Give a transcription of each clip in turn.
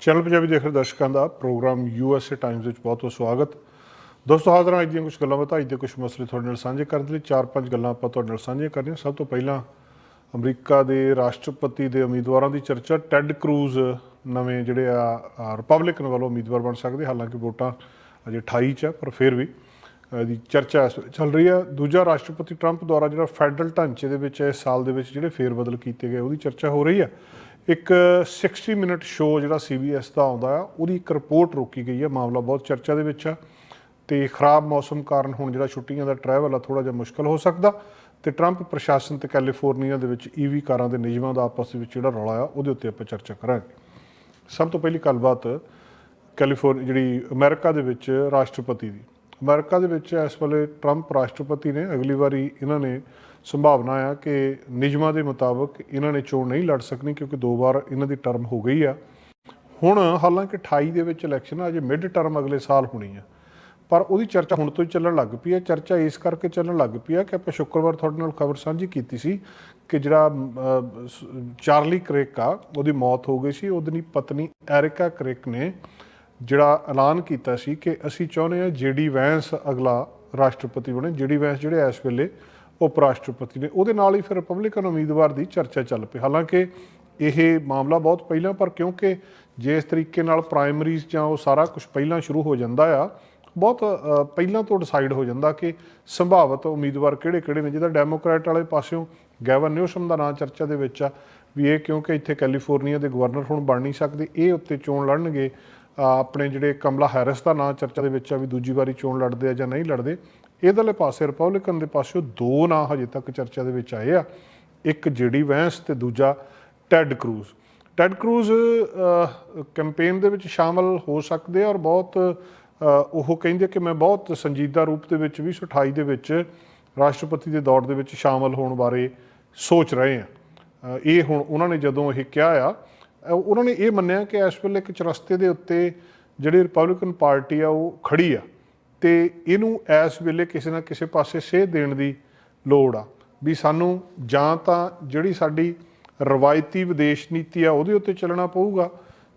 Channel Punjabi ਦੇਖ ਰਹੇ ਦਰਸ਼ਕਾਂ ਦਾ ਪ੍ਰੋਗਰਾਮ ਯੂਐਸਏ ਟਾਈਮਸ ਵਿੱਚ ਬਹੁਤ ਬਹੁਤ ਸਵਾਗਤ। ਦੋਸਤੋ, ਹਾਜ਼ਰ ਹਾਂ ਅੱਜ ਦੀਆਂ ਕੁਝ ਗੱਲਾਂ ਬਾਤਾਂ, ਅੱਜ ਦੇ ਕੁਝ ਮਸਲੇ ਤੁਹਾਡੇ ਨਾਲ ਸਾਂਝੇ ਕਰਨ ਦੇ ਲਈ। ਚਾਰ ਪੰਜ ਗੱਲਾਂ ਆਪਾਂ ਤੁਹਾਡੇ ਨਾਲ ਸਾਂਝੀਆਂ ਕਰਨੀਆਂ। ਸਭ ਤੋਂ ਪਹਿਲਾਂ ਅਮਰੀਕਾ ਦੇ ਰਾਸ਼ਟਰਪਤੀ ਦੇ ਉਮੀਦਵਾਰਾਂ ਦੀ ਚਰਚਾ। ਟੈਡ ਕਰੂਜ਼ ਨਵੇਂ ਜਿਹੜੇ ਆ ਰਿਪਬਲਿਕਨ ਵੱਲੋਂ ਉਮੀਦਵਾਰ ਬਣ ਸਕਦੇ, ਹਾਲਾਂਕਿ ਵੋਟਾਂ ਅਜੇ 28 ਚ ਆ, ਪਰ ਫਿਰ ਵੀ ਦੀ ਚਰਚਾ ਇਸ ਵੇਲੇ ਚੱਲ ਰਹੀ ਹੈ ਦੂਜਾ, ਰਾਸ਼ਟਰਪਤੀ ਟਰੰਪ ਦੁਆਰਾ ਜਿਹੜਾ ਫੈਡਰਲ ਢਾਂਚੇ ਦੇ ਵਿੱਚ, ਇਸ ਸਾਲ ਦੇ ਵਿੱਚ ਜਿਹੜੇ ਫੇਰ ਬਦਲ ਕੀਤੇ ਗਏ, ਉਹਦੀ ਚਰਚਾ ਹੋ ਰਹੀ ਆ। ਇੱਕ 60 ਮਿੰਟ ਸ਼ੋਅ ਜਿਹੜਾ CBS ਦਾ ਆਉਂਦਾ ਆ, ਉਹਦੀ ਇੱਕ ਰਿਪੋਰਟ ਰੋਕੀ ਗਈ ਆ, ਮਾਮਲਾ ਬਹੁਤ ਚਰਚਾ ਦੇ ਵਿੱਚ ਆ। ਤੇ ਖਰਾਬ ਮੌਸਮ ਕਾਰਨ ਹੁਣ ਜਿਹੜਾ ਛੁੱਟੀਆਂ ਦਾ ਟਰੈਵਲ ਆ ਥੋੜਾ ਜਿਹਾ ਮੁਸ਼ਕਲ ਹੋ ਸਕਦਾ। ਤੇ ਟਰੰਪ ਪ੍ਰਸ਼ਾਸਨ ਤੇ ਕੈਲੀਫੋਰਨੀਆ ਦੇ ਵਿੱਚ ਈਵੀ ਕਾਰਾਂ ਦੇ ਨਿਯਮਾਂ ਦਾ ਆਪਸ ਵਿੱਚ ਜਿਹੜਾ ਰੌਲਾ ਆ, ਉਹਦੇ ਉੱਤੇ ਆਪਾਂ ਚਰਚਾ ਕਰਾਂਗੇ। ਸਭ ਤੋਂ ਪਹਿਲੀ ਗੱਲਬਾਤ ਕੈਲੀਫੋਰਨੀਆ ਜਿਹੜੀ ਅਮਰੀਕਾ ਦੇ ਵਿੱਚ ਰਾਸ਼ਟਰਪਤੀ ਦੀ। ਅਮਰੀਕਾ ਦੇ ਵਿੱਚ ਇਸ ਵੇਲੇ ਟਰੰਪ ਰਾਸ਼ਟਰਪਤੀ ਨੇ, ਅਗਲੀ ਵਾਰੀ ਇਹਨਾਂ ਨੇ ਸੰਭਾਵਨਾ ਆ ਕਿ ਨਿਯਮਾਂ ਦੇ ਮੁਤਾਬਕ ਇਹਨਾਂ ਨੇ ਚੋਣ ਨਹੀਂ ਲੜ ਸਕਣੀ ਕਿਉਂਕਿ ਦੋ ਵਾਰ ਇਹਨਾਂ ਦੀ ਟਰਮ ਹੋ ਗਈ ਆ। ਹੁਣ ਹਾਲਾਂਕਿ 28 ਦੇ ਵਿੱਚ ਇਲੈਕਸ਼ਨ ਆ, ਅਜੇ ਮਿਡ ਟਰਮ ਅਗਲੇ ਸਾਲ ਹੋਣੀ ਆ। ਪਰ ਉਹਦੀ ਚਰਚਾ ਹੁਣ ਤੋਂ ਹੀ ਚੱਲਣ ਲੱਗ ਪਈ ਹੈ ਚਰਚਾ ਇਸ ਕਰਕੇ ਚੱਲਣ ਲੱਗ ਪਈ ਹੈ ਕਿ ਆਪਾਂ ਸ਼ੁੱਕਰਵਾਰ ਤੁਹਾਡੇ ਨਾਲ ਖਬਰ ਸਾਂਝੀ ਕੀਤੀ ਸੀ ਕਿ ਜਿਹੜਾ ਚਾਰਲੀ ਕ੍ਰੇਕ ਆ ਉਹਦੀ ਮੌਤ ਹੋ ਗਈ ਸੀ। ਉਹਦੀ ਪਤਨੀ ਐਰਿਕਾ ਕ੍ਰੇਕ ਨੇ ਜਿਹੜਾ ਐਲਾਨ ਕੀਤਾ ਸੀ ਕਿ ਅਸੀਂ ਚਾਹੁੰਦੇ ਹਾਂ ਜੀਡੀ ਵੈਂਸ ਅਗਲਾ ਰਾਸ਼ਟਰਪਤੀ ਬਣੇ। ਜੀਡੀ ਵੈਂਸ ਜਿਹੜੇ ਇਸ ਵੇਲੇ ਉਪ ਰਾਸ਼ਟਰਪਤੀ ਨੇ। ਉਹਦੇ ਨਾਲ ਹੀ ਫਿਰ ਰਿਪਬਲਿਕਨ ਉਮੀਦਵਾਰ ਦੀ ਚਰਚਾ ਚੱਲ ਪਈ। ਹਾਲਾਂਕਿ ਇਹ ਮਾਮਲਾ ਬਹੁਤ ਪਹਿਲਾਂ, ਪਰ ਕਿਉਂਕਿ ਜਿਸ ਤਰੀਕੇ ਨਾਲ ਪ੍ਰਾਇਮਰੀਜ਼ ਜਾਂ ਉਹ ਸਾਰਾ ਕੁਝ ਪਹਿਲਾਂ ਸ਼ੁਰੂ ਹੋ ਜਾਂਦਾ ਆ, ਬਹੁਤ ਪਹਿਲਾਂ ਤੋਂ ਡਿਸਾਈਡ ਹੋ ਜਾਂਦਾ ਕਿ ਸੰਭਾਵਤ ਉਮੀਦਵਾਰ ਕਿਹੜੇ-ਕਿਹੜੇ ਨੇ। ਜਿਹਦਾ ਡੈਮੋਕ੍ਰੈਟ ਵਾਲੇ ਪਾਸਿਓਂ ਗੈਵਨ ਨਿਊਸਮ ਦਾ ਨਾਂ ਚਰਚਾ ਦੇ ਵਿੱਚ ਆ ਵੀ ਇਹ ਕਿਉਂਕਿ ਇੱਥੇ ਕੈਲੀਫੋਰਨੀਆ ਦੇ ਗਵਰਨਰ ਹੁਣ ਬਣ ਨਹੀਂ ਸਕਦੇ, ਇਹ ਉੱਤੇ ਚੋਣ ਲੜਨਗੇ। ਆਪਣੇ ਜਿਹੜੇ ਕਮਲਾ ਹੈਰਿਸ ਦਾ ਨਾਂ ਚਰਚਾ ਦੇ ਵਿੱਚ ਆ ਵੀ ਦੂਜੀ ਵਾਰੀ ਚੋਣ ਲੜਦੇ ਆ ਜਾਂ ਨਹੀਂ ਲੜਦੇ। ਇਹਦਰਲੇ ਪਾਸੇ ਰਿਪਬਲਿਕਨ ਦੇ ਪਾਸਿਓਂ ਦੋ ਨਾਂ ਹਜੇ ਤੱਕ ਚਰਚਾ ਦੇ ਵਿੱਚ ਆਏ ਆ। ਇੱਕ ਜੀਡੀ ਵੈਂਸ ਤੇ ਦੂਜਾ Ted Cruz. Ted Cruz campaign ਦੇ ਵਿੱਚ ਸ਼ਾਮਲ ਹੋ ਸਕਦੇ ਆ ਔਰ ਬਹੁਤ ਉਹ ਕਹਿੰਦੇ ਕਿ ਮੈਂ ਬਹੁਤ ਸੰਜੀਦਾ ਰੂਪ ਦੇ ਵਿੱਚ 2028 ਦੇ ਵਿੱਚ ਰਾਸ਼ਟਰਪਤੀ ਦੇ ਦੌੜ ਦੇ ਵਿੱਚ ਸ਼ਾਮਲ ਹੋਣ ਬਾਰੇ ਸੋਚ ਰਹੇ ਆ। ਇਹ ਹੁਣ ਉਹਨਾਂ ਨੇ ਜਦੋਂ ਇਹ ਕਿਹਾ ਆ ਉਹਨਾਂ ਨੇ ਇਹ ਮੰਨਿਆ ਕਿ ਇਸ ਵੇਲੇ ਇੱਕ ਚਰਸਤੇ ਦੇ ਉੱਤੇ ਜਿਹੜੀ ਰਿਪਬਲਿਕਨ ਪਾਰਟੀ ਆ ਉਹ ਖੜੀ ਆ। ਤੇ ਇਹਨੂੰ ਇਸ ਵੇਲੇ ਕਿਸੇ ਨਾ ਕਿਸੇ ਪਾਸੇ ਸੇਧ ਦੇਣ ਦੀ ਲੋੜ ਆ। ਵੀ ਸਾਨੂੰ ਜਾਂ ਤਾਂ ਜਿਹੜੀ ਸਾਡੀ ਰਵਾਇਤੀ ਵਿਦੇਸ਼ ਨੀਤੀ ਆ, ਉਹਦੇ ਉੱਤੇ ਚੱਲਣਾ ਪਊਗਾ,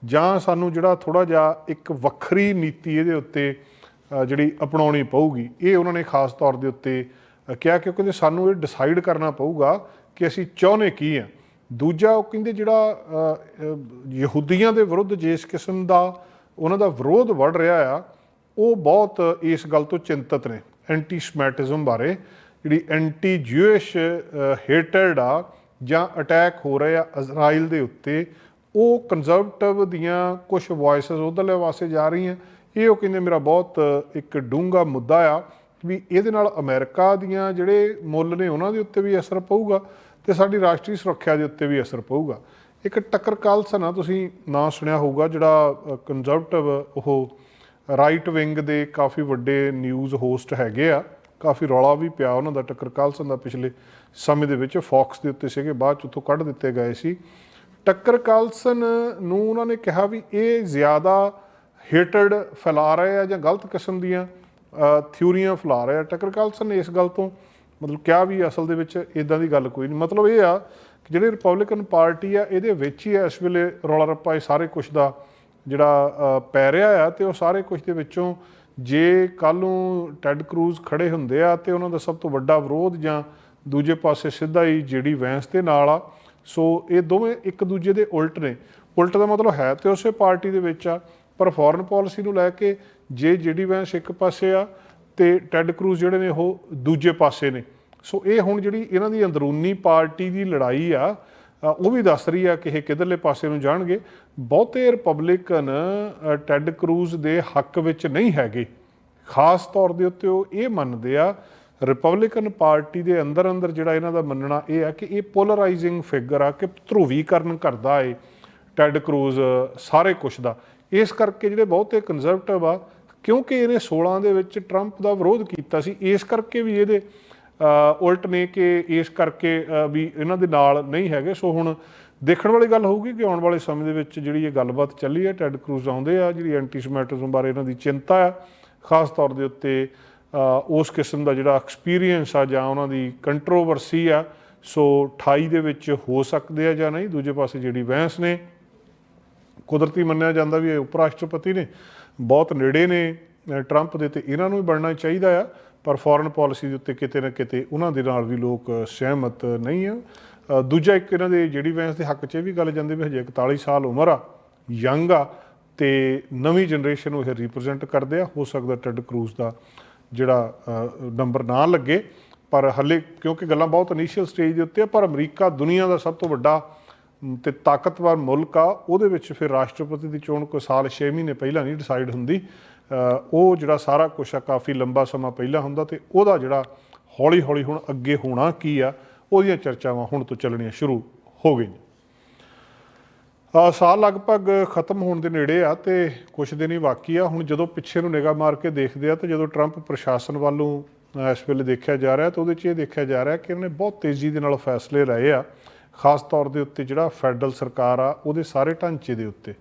ਜਾਂ ਸਾਨੂੰ ਜਿਹੜਾ ਥੋੜਾ ਜਿਹਾ ਇੱਕ ਵੱਖਰੀ ਨੀਤੀ ਇਹਦੇ ਉੱਤੇ ਜਿਹੜੀ ਅਪਣਾਉਣੀ ਪਊਗੀ, ਇਹ ਉਹਨਾਂ ਨੇ ਖਾਸ ਤੌਰ ਦੇ ਉੱਤੇ ਕਿਹਾ ਕਿ ਉਹ ਕਹਿੰਦੇ ਸਾਨੂੰ ਇਹ ਡਿਸਾਈਡ ਕਰਨਾ ਪਊਗਾ ਕਿ ਅਸੀਂ ਚਾਹੁੰਦੇ ਕੀ ਆ। ਦੂਜਾ ਉਹ ਕਹਿੰਦੇ ਜਿਹੜਾ ਯਹੂਦੀਆਂ ਦੇ ਵਿਰੁੱਧ ਜਿਸ ਕਿਸਮ ਦਾ ਉਹਨਾਂ ਦਾ ਵਿਰੋਧ ਵੱਧ ਰਿਹਾ ਆ ਉਹ ਬਹੁਤ ਇਸ ਗੱਲ ਤੋਂ ਚਿੰਤਤ ਨੇ ਐਂਟੀ ਸਮੈਟਿਜ਼ਮ ਬਾਰੇ, ਜਿਹੜੀ ਐਂਟੀ ਜੂਇਸ਼ ਹੇਟਡ ਆ ਜਾਂ ਅਟੈਕ ਹੋ ਰਹੇ ਆ ਇਜ਼ਰਾਈਲ ਦੇ ਉੱਤੇ, ਉਹ ਕੰਜ਼ਰਵੇਟਿਵ ਦੀਆਂ ਕੁਝ ਵੌਇਸਸ ਉਧਰਲੇ ਵਾਸਤੇ ਜਾ ਰਹੀਆਂ। ਇਹ ਉਹ ਕਹਿੰਦੇ ਮੇਰਾ ਬਹੁਤ ਇੱਕ ਡੂੰਘਾ ਮੁੱਦਾ ਆ ਵੀ ਇਹਦੇ ਨਾਲ ਅਮਰੀਕਾ ਦੀਆਂ ਜਿਹੜੇ ਮੁੱਲ ਨੇ ਉਹਨਾਂ ਦੇ ਉੱਤੇ ਵੀ ਅਸਰ ਪਊਗਾ ਤੇ ਸਾਡੀ ਰਾਸ਼ਟਰੀ ਸੁਰੱਖਿਆ ਦੇ ਉੱਤੇ ਵੀ ਅਸਰ ਪਊਗਾ। ਇੱਕ ਟੱਕਰ ਕਾਲਸਨ ਆ ਤੁਸੀਂ ਨਾਂ ਸੁਣਿਆ ਹੋਊਗਾ ਜਿਹੜਾ ਕੰਜ਼ਰਵੇਟਿਵ ਉਹ ਰਾਈਟ ਵਿੰਗ ਦੇ ਕਾਫੀ ਵੱਡੇ ਨਿਊਜ਼ ਹੋਸਟ ਹੈਗੇ ਆ। ਕਾਫੀ ਰੌਲਾ ਵੀ ਪਿਆ ਉਹਨਾਂ ਦਾ। ਟੱਕਰ ਕਾਲਸਨ ਦਾ ਪਿਛਲੇ ਸਮੇਂ ਦੇ ਵਿੱਚ ਫੌਕਸ ਦੇ ਉੱਤੇ ਸੀਗੇ, ਬਾਅਦ ਚ ਉੱਥੋਂ ਕੱਢ ਦਿੱਤੇ ਗਏ ਸੀ। ਟੱਕਰ ਕਾਲਸਨ ਨੂੰ ਉਹਨਾਂ ਨੇ ਕਿਹਾ ਵੀ ਇਹ ਜ਼ਿਆਦਾ ਹੇਟਡ ਫੈਲਾ ਰਹੇ ਆ ਜਾਂ ਗਲਤ ਕਿਸਮ ਦੀਆਂ ਥਿਊਰੀਆਂ ਫੈਲਾ ਰਹੇ ਆ। ਟੱਕਰ ਕਾਲਸਨ ਨੇ ਇਸ ਗੱਲ ਤੋਂ ਮਤਲਬ ਕਿਹਾ ਵੀ ਅਸਲ ਦੇ ਵਿੱਚ ਇਦਾਂ ਦੀ ਗੱਲ ਕੋਈ ਨਹੀਂ। ਮਤਲਬ ਇਹ ਆ ਕਿ ਜਿਹੜੀ ਰਿਪਬਲਿਕਨ ਪਾਰਟੀ ਆ, ਇਹਦੇ ਵਿੱਚ ਹੀ ਇਸ ਵੇਲੇ ਰੌਲਾ ਰੱਪਾ ਇਹ ਸਾਰੇ ਕੁਝ ਦਾ ਜਿਹੜਾ ਪੈ ਰਿਹਾ ਆ ਤੇ ਉਹ ਸਾਰੇ ਕੁਝ ਦੇ ਵਿੱਚੋਂ ਜੇ ਕੱਲ ਨੂੰ ਟੈਡ ਕਰੂਜ਼ ਖੜੇ ਹੁੰਦੇ ਆ ਤੇ ਉਹਨਾਂ ਦਾ ਸਭ ਤੋਂ ਵੱਡਾ ਵਿਰੋਧ ਜਾਂ ਦੂਜੇ ਪਾਸੇ ਸਿੱਧਾ ਹੀ ਜਿਹੜੀ ਵੈਂਸ ਦੇ ਨਾਲ ਆ। ਸੋ ਇਹ ਦੋਵੇਂ ਇੱਕ ਦੂਜੇ ਦੇ ਉਲਟ ਨੇ। ਉਲਟ ਦਾ ਮਤਲਬ ਹੈ ਤੇ ਉਸੇ ਪਾਰਟੀ ਦੇ ਵਿੱਚ ਆ। ਪਰ ਫੋਰਨ ਪਾਲਿਸੀ ਨੂੰ ਲੈ ਕੇ ਜੇ ਜਿਹੜੀ ਵੈਂਸ ਇੱਕ ਪਾਸੇ ਆ ਤੇ ਟੈਡ ਕਰੂਜ਼ ਜਿਹੜੇ ਨੇ ਉਹ ਦੂਜੇ ਪਾਸੇ ਨੇ। ਸੋ ਇਹ ਹੁਣ ਜਿਹੜੀ ਇਹਨਾਂ ਦੀ ਅੰਦਰੂਨੀ ਪਾਰਟੀ ਦੀ ਲੜਾਈ ਆ ਉਹ ਵੀ ਦੱਸ ਰਹੀ ਆ ਕਿ ਇਹ ਕਿਧਰਲੇ ਪਾਸੇ ਨੂੰ ਜਾਣਗੇ। ਬਹੁਤੇ ਰਿਪਬਲਿਕਨ ਟੈਡ ਕਰੂਜ਼ ਦੇ ਹੱਕ ਵਿੱਚ ਨਹੀਂ ਹੈਗੇ। ਖਾਸ ਤੌਰ ਦੇ ਉੱਤੇ ਉਹ ਇਹ ਮੰਨਦੇ ਆ ਰਿਪਬਲਿਕਨ ਪਾਰਟੀ ਦੇ ਅੰਦਰ ਅੰਦਰ ਜਿਹੜਾ ਇਹਨਾਂ ਦਾ ਮੰਨਣਾ ਇਹ ਆ ਕਿ ਇਹ ਪੋਲਰਾਈਜ਼ਿੰਗ ਫਿਗਰ ਆ ਕਿ ਧਰੂਵੀਕਰਨ ਕਰਦਾ ਏ ਟੈਡ ਕਰੂਜ਼ ਸਾਰੇ ਕੁਝ ਦਾ। ਇਸ ਕਰਕੇ ਜਿਹੜੇ ਬਹੁਤੇ ਕੰਜ਼ਰਵੇਟਿਵ ਆ, ਕਿਉਂਕਿ ਇਹਨੇ 16 ਦੇ ਵਿੱਚ ਟਰੰਪ ਦਾ ਵਿਰੋਧ ਕੀਤਾ ਸੀ, ਇਸ ਕਰਕੇ ਵੀ ਇਹਦੇ ਉਲਟ ਨੇ ਕਿ ਇਸ ਕਰਕੇ ਵੀ ਇਹਨਾਂ ਦੇ ਨਾਲ ਨਹੀਂ ਹੈਗੇ। ਸੋ ਹੁਣ ਦੇਖਣ ਵਾਲੀ ਗੱਲ ਹੋਊਗੀ ਕਿ ਆਉਣ ਵਾਲੇ ਸਮੇਂ ਦੇ ਵਿੱਚ ਜਿਹੜੀ ਇਹ ਗੱਲਬਾਤ ਚੱਲੀ ਹੈ, ਟੈਡ ਕਰੂਜ਼ ਆਉਂਦੇ ਆ, ਜਿਹੜੀ ਐਂਟੀਸਮੈਟਿਜ਼ਮ ਬਾਰੇ ਇਹਨਾਂ ਦੀ ਚਿੰਤਾ ਆ, ਖਾਸ ਤੌਰ ਦੇ ਉੱਤੇ ਉਸ ਕਿਸਮ ਦਾ ਜਿਹੜਾ ਐਕਸਪੀਰੀਅੰਸ ਆ ਜਾਂ ਉਹਨਾਂ ਦੀ ਕੰਟਰੋਵਰਸੀ ਆ, ਸੋ 28 ਦੇ ਵਿੱਚ ਹੋ ਸਕਦੇ ਆ ਜਾਂ ਨਹੀਂ। ਦੂਜੇ ਪਾਸੇ ਜਿਹੜੀ ਵੈਂਸ ਨੇ, ਕੁਦਰਤੀ ਮੰਨਿਆ ਜਾਂਦਾ ਵੀ ਇਹ ਉਪ ਰਾਸ਼ਟਰਪਤੀ ਨੇ, ਬਹੁਤ ਨੇੜੇ ਨੇ ਟਰੰਪ ਦੇ ਤੇ ਇਹਨਾਂ ਨੂੰ ਵੀ ਬਣਨਾ ਚਾਹੀਦਾ ਆ। ਪਰ ਫੋਰਨ ਪਾਲਿਸੀ ਦੇ ਉੱਤੇ ਕਿਤੇ ਨਾ ਕਿਤੇ ਉਹਨਾਂ ਦੇ ਨਾਲ ਵੀ ਲੋਕ ਸਹਿਮਤ ਨਹੀਂ ਆ। ਦੂਜਾ ਇੱਕ ਇਹਨਾਂ ਦੇ ਜਿਹੜੀ ਵੈਂਸ ਦੇ ਹੱਕ 'ਚ ਇਹ ਵੀ ਗੱਲ ਜਾਂਦੀ ਵੀ ਹਜੇ 41 ਸਾਲ ਉਮਰ ਆ ਯੰਗ ਆ ਤੇ ਨਵੀਂ ਜਨਰੇਸ਼ਨ ਨੂੰ ਇਹ ਰਿਪਰੈਜ਼ੈਂਟ ਕਰਦੇ ਆ। ਹੋ ਸਕਦਾ ਟੈਡ ਕਰੂਜ਼ ਦਾ ਜਿਹੜਾ ਨੰਬਰ ਨਾ ਲੱਗੇ ਪਰ ਹੱਲੇ ਕਿਉਂਕਿ ਗੱਲਾਂ ਬਹੁਤ ਇਨੀਸ਼ੀਅਲ ਸਟੇਜ ਦੇ ਉੱਤੇ ਆ ਪਰ ਅਮਰੀਕਾ ਦੁਨੀਆ ਦਾ ਸਭ ਤੋਂ ਵੱਡਾ ਮ, ਤੇ ਤਾਕਤਵਰ ਮੁਲਕ ਆ ਉਹਦੇ ਵਿੱਚ ਫਿਰ ਰਾਸ਼ਟਰਪਤੀ ਦੀ ਚੋਣ ਕੋਈ ਸਾਲ 6 ਮਹੀਨੇ ਪਹਿਲਾਂ ਨਹੀਂ ਡਿਸਾਈਡ ਹੁੰਦੀ। ਉਹ ਜਿਹੜਾ ਸਾਰਾ ਕੁਝ ਆ, ਕਾਫੀ ਲੰਬਾ ਸਮਾਂ ਪਹਿਲਾਂ ਹੁੰਦਾ ਤੇ ਉਹਦਾ ਜਿਹੜਾ ਹੌਲੀ ਹੌਲੀ ਹੁਣ ਅੱਗੇ ਹੋਣਾ ਕੀ ਆ, ਉਹਦੀਆਂ ਚਰਚਾਵਾਂ ਹੁਣ ਤੋਂ ਚੱਲਣੀਆਂ ਸ਼ੁਰੂ ਹੋ ਗਈਆਂ। ਆ ਸਾਲ ਲਗਭਗ ਖਤਮ ਹੋਣ ਦੇ ਨੇੜੇ ਆ ਤੇ ਕੁਝ ਦਿਨ ਹੀ ਬਾਕੀ ਆ। ਹੁਣ ਜਦੋਂ ਪਿੱਛੇ ਨੂੰ ਨਿਗਾਹ ਮਾਰ ਕੇ ਦੇਖਦੇ ਆ ਤੇ ਜਦੋਂ ਟਰੰਪ ਪ੍ਰਸ਼ਾਸਨ ਵੱਲੋਂ ਇਸ ਵੇਲੇ ਦੇਖਿਆ ਜਾ ਰਿਹਾ ਤਾਂ ਉਹਦੇ 'ਚ ਇਹ ਦੇਖਿਆ ਜਾ ਰਿਹਾ ਕਿ ਉਹਨੇ ਬਹੁਤ ਤੇਜ਼ੀ ਦੇ ਨਾਲ ਫੈਸਲੇ ਲਏ ਆ। ਖਾਸ ਤੌਰ ਦੇ ਉੱਤੇ ਜਿਹੜਾ ਫੈਡਰਲ ਸਰਕਾਰ ਆ, ਉਹਦੇ ਸਾਰੇ ਢਾਂਚੇ ਦੇ ਉੱਤੇ।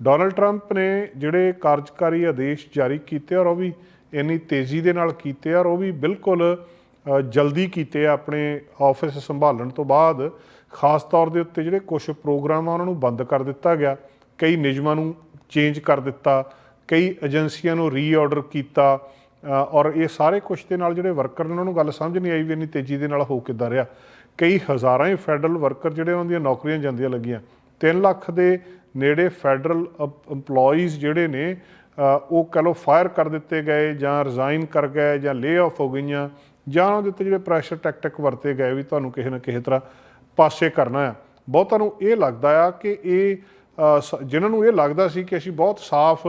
ਡੋਨਲਡ ਟਰੰਪ ਨੇ ਜਿਹੜੇ ਕਾਰਜਕਾਰੀ ਆਦੇਸ਼ ਜਾਰੀ ਕੀਤੇ ਔਰ ਉਹ ਵੀ ਇੰਨੀ ਤੇਜ਼ੀ ਦੇ ਨਾਲ ਕੀਤੇ ਔਰ ਉਹ ਵੀ ਬਿਲਕੁਲ ਜਲਦੀ ਕੀਤੇ ਆ ਆਪਣੇ ਆਫਿਸ ਸੰਭਾਲਣ ਤੋਂ ਬਾਅਦ, ਖਾਸ ਤੌਰ ਦੇ ਉੱਤੇ ਜਿਹੜੇ ਕੁਝ ਪ੍ਰੋਗਰਾਮ ਆ ਉਹਨਾਂ ਨੂੰ ਬੰਦ ਕਰ ਦਿੱਤਾ ਗਿਆ, ਕਈ ਨਿਯਮਾਂ ਨੂੰ ਚੇਂਜ ਕਰ ਦਿੱਤਾ, ਕਈ ਏਜੰਸੀਆਂ ਨੂੰ ਰੀਆਰਡਰ ਕੀਤਾ ਔਰ ਇਹ ਸਾਰੇ ਕੁਝ ਦੇ ਨਾਲ ਜਿਹੜੇ ਵਰਕਰ ਨੇ ਉਹਨਾਂ ਨੂੰ ਗੱਲ ਸਮਝ ਨਹੀਂ ਆਈ ਵੀ ਇੰਨੀ ਤੇਜ਼ੀ ਦੇ ਨਾਲ ਹੋ ਕਿੱਦਾਂ ਰਿਹਾ। ਕਈ ਹਜ਼ਾਰਾਂ ਹੀ ਫੈਡਰਲ ਵਰਕਰ ਜਿਹੜੇ ਉਹਨਾਂ ਦੀਆਂ ਨੌਕਰੀਆਂ ਜਾਂਦੀਆਂ ਲੱਗੀਆਂ 3 ਲੱਖ ਦੇ ਨੇੜੇ ਫੈਡਰਲ EMPLOYEES ਜਿਹੜੇ ਨੇ ਉਹ ਕਹ ਲਓ ਫਾਇਰ ਕਰ ਦਿੱਤੇ ਗਏ ਜਾਂ ਰਿਜ਼ਾਈਨ ਕਰ ਗਏ ਜਾਂ ਲੇ ਆਫ ਹੋ ਗਈਆਂ ਜਾਂ ਉਹਨਾਂ ਦੇ ਉੱਤੇ ਜਿਹੜੇ ਪ੍ਰੈਸ਼ਰ ਟੈਕਟਿਕ ਵਰਤੇ ਗਏ ਵੀ ਤੁਹਾਨੂੰ ਕਿਸੇ ਨਾ ਕਿਸੇ ਤਰ੍ਹਾਂ ਪਾਸੇ ਕਰਨਾ ਆ। ਬਹੁਤਾਂ ਨੂੰ ਇਹ ਲੱਗਦਾ ਆ ਕਿ ਇਹ ਸ- ਜਿਨ੍ਹਾਂ ਨੂੰ ਇਹ ਲੱਗਦਾ ਸੀ ਕਿ ਅਸੀਂ ਬਹੁਤ ਸਾਫ਼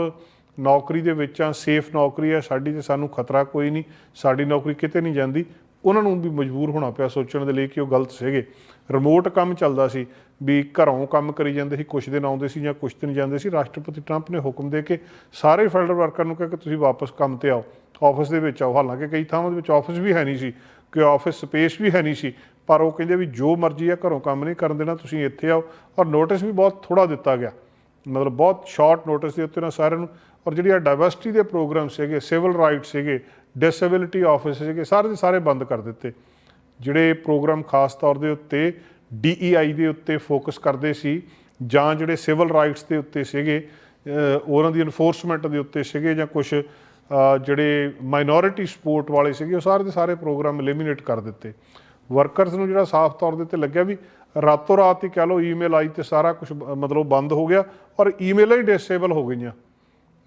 ਨੌਕਰੀ ਦੇ ਵਿੱਚ ਆ ਸੇਫ ਨੌਕਰੀ ਆ, ਸਾਡੀ ਤੇ ਸਾਨੂੰ ਖਤਰਾ ਕੋਈ ਨਹੀਂ, ਸਾਡੀ ਨੌਕਰੀ ਕਿਤੇ ਨਹੀਂ ਜਾਂਦੀ। ਉਹਨਾਂ ਨੂੰ ਵੀ ਮਜਬੂਰ ਹੋਣਾ ਪਿਆ ਸੋਚਣ ਦੇ ਲਈ ਕਿ ਉਹ ਗਲਤ ਸੀਗੇ। ਰਿਮੋਟ ਕੰਮ ਚੱਲਦਾ ਸੀ ਵੀ ਘਰੋਂ ਕੰਮ ਕਰੀ ਜਾਂਦੇ ਸੀ, ਕੁਛ ਦਿਨ ਆਉਂਦੇ ਸੀ ਜਾਂ ਕੁਛ ਦਿਨ ਜਾਂਦੇ ਸੀ। ਰਾਸ਼ਟਰਪਤੀ ਟਰੰਪ ਨੇ ਹੁਕਮ ਦੇ ਕੇ ਸਾਰੇ ਫੈਡਰਲ ਵਰਕਰ ਨੂੰ ਕਿਹਾ ਕਿ ਤੁਸੀਂ ਵਾਪਸ ਕੰਮ ਤੇ ਆਓ, ਆਫਿਸ ਦੇ ਵਿੱਚ ਆਓ। ਹਾਲਾਂਕਿ ਕਈ ਥਾਵਾਂ ਦੇ ਵਿੱਚ ਆਫਿਸ ਵੀ ਹੈ ਨਹੀਂ ਸੀ ਕਿ ਆਫਿਸ ਸਪੇਸ ਵੀ ਹੈ ਨਹੀਂ ਸੀ, ਪਰ ਉਹ ਕਹਿੰਦੇ ਵੀ ਜੋ ਮਰਜ਼ੀ ਆ, ਘਰੋਂ ਕੰਮ ਨਹੀਂ ਕਰਨ ਦੇਣਾ, ਤੁਸੀਂ ਇੱਥੇ ਆਓ। ਔਰ ਨੋਟਿਸ ਵੀ ਬਹੁਤ ਥੋੜਾ ਦਿੱਤਾ ਗਿਆ। ਮਤਲਬ ਬਹੁਤ ਸ਼ਾਰਟ ਨੋਟਿਸ ਦੇ ਉੱਤੇ ਨਾ ਸਾਰਿਆਂ ਨੂੰ। ਔਰ ਜਿਹੜੀ ਆ ਡਾਈਵਰਸਿਟੀ ਦੇ ਪ੍ਰੋਗਰਾਮ ਸੀਗੇ ਸਿਵਲ ਰਾਈਟਸ ਸੀਗੇ ਡਿਸੇਬਿਲਿਟੀ ਆਫਿਸ ਸੀਗੇ, ਸਾਰੇ ਦੇ ਸਾਰੇ ਬੰਦ ਕਰ ਦਿੱਤੇ। ਜਿਹੜੇ ਪ੍ਰੋਗਰਾਮ ਖਾਸ ਤੌਰ ਦੇ ਉੱਤੇ DEI ਦੇ ਉੱਤੇ ਫੋਕਸ ਕਰਦੇ ਸੀ, ਜਾਂ ਜਿਹੜੇ ਸਿਵਲ ਰਾਈਟਸ ਦੇ ਉੱਤੇ ਸੀਗੇ ਉਹਨਾਂ ਦੀ ਇਨਫੋਰਸਮੈਂਟ ਦੇ ਉੱਤੇ ਸੀਗੇ, ਜਾਂ ਕੁਝ ਜਿਹੜੇ ਮਾਈਨੋਰਿਟੀ ਸਪੋਰਟ ਵਾਲੇ ਸੀਗੇ, ਉਹ ਸਾਰੇ ਦੇ ਸਾਰੇ ਪ੍ਰੋਗਰਾਮ ਐਲੀਮੀਨੇਟ ਕਰ ਦਿੱਤੇ। ਵਰਕਰਸ ਨੂੰ ਜਿਹੜਾ ਸਾਫ਼ ਤੌਰ ਦੇ ਉੱਤੇ ਲੱਗਿਆ ਵੀ ਰਾਤੋਂ ਰਾਤ ਹੀ ਕਹ ਲਓ ਈਮੇਲ ਆਈ ਤੇ ਸਾਰਾ ਕੁਝ ਮਤਲਬ ਬੰਦ ਹੋ ਗਿਆ, ਔਰ ਈਮੇਲਾਂ ਹੀ ਡਿਸੇਬਲ ਹੋ ਗਈਆਂ।